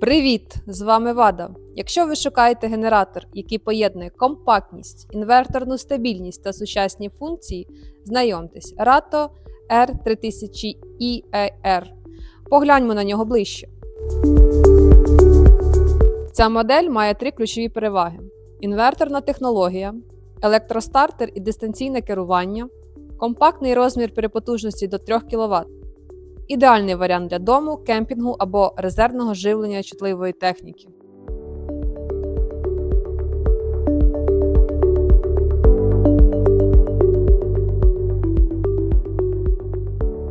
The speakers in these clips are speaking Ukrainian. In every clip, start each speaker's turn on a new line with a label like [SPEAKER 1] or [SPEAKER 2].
[SPEAKER 1] Привіт! З вами Вада. Якщо ви шукаєте генератор, який поєднує компактність, інверторну стабільність та сучасні функції, знайомтесь Rato R3000EAR. Погляньмо на нього ближче. Ця модель має три ключові переваги: інверторна технологія, електростартер і дистанційне керування, компактний розмір перепотужності до 3 кВт. Ідеальний варіант для дому, кемпінгу або резервного живлення чутливої техніки.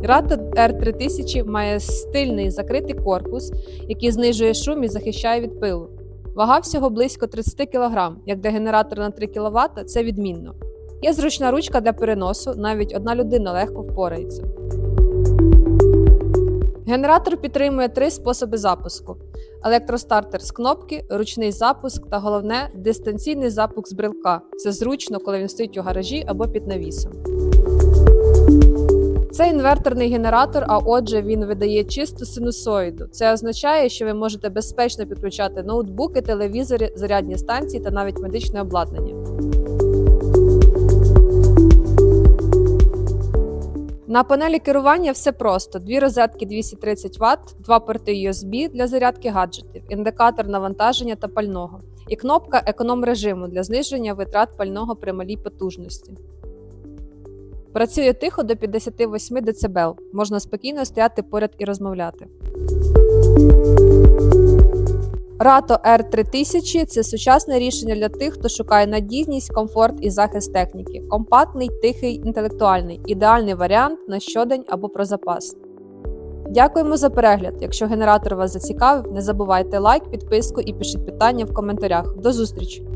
[SPEAKER 1] Rata R3000 має стильний закритий корпус, який знижує шум і захищає від пилу. Вага всього близько 30 кг, як для генератора на 3 кВт це відмінно. Є зручна ручка для переносу, навіть одна людина легко впорається. Генератор підтримує три способи запуску: електростартер з кнопки, ручний запуск та головне дистанційний запуск з брелка. Це зручно, коли він стоїть у гаражі або під навісом. Це інверторний генератор, а отже, він видає чисту синусоїду. Це означає, що ви можете безпечно підключати ноутбуки, телевізори, зарядні станції та навіть медичне обладнання. На панелі керування все просто: дві розетки 230 Вт, два порти USB для зарядки гаджетів, індикатор навантаження та пального, і кнопка економ режиму для зниження витрат пального при малій потужності. Працює тихо до 58 дБ. Можна спокійно стояти поряд і розмовляти. Rato R3000 це сучасне рішення для тих, хто шукає надійність, комфорт і захист техніки. Компактний, тихий, інтелектуальний, ідеальний варіант на щодень або про запас. Дякуємо за перегляд. Якщо генератор вас зацікавив, не забувайте лайк, підписку і пишіть питання в коментарях. До зустрічі!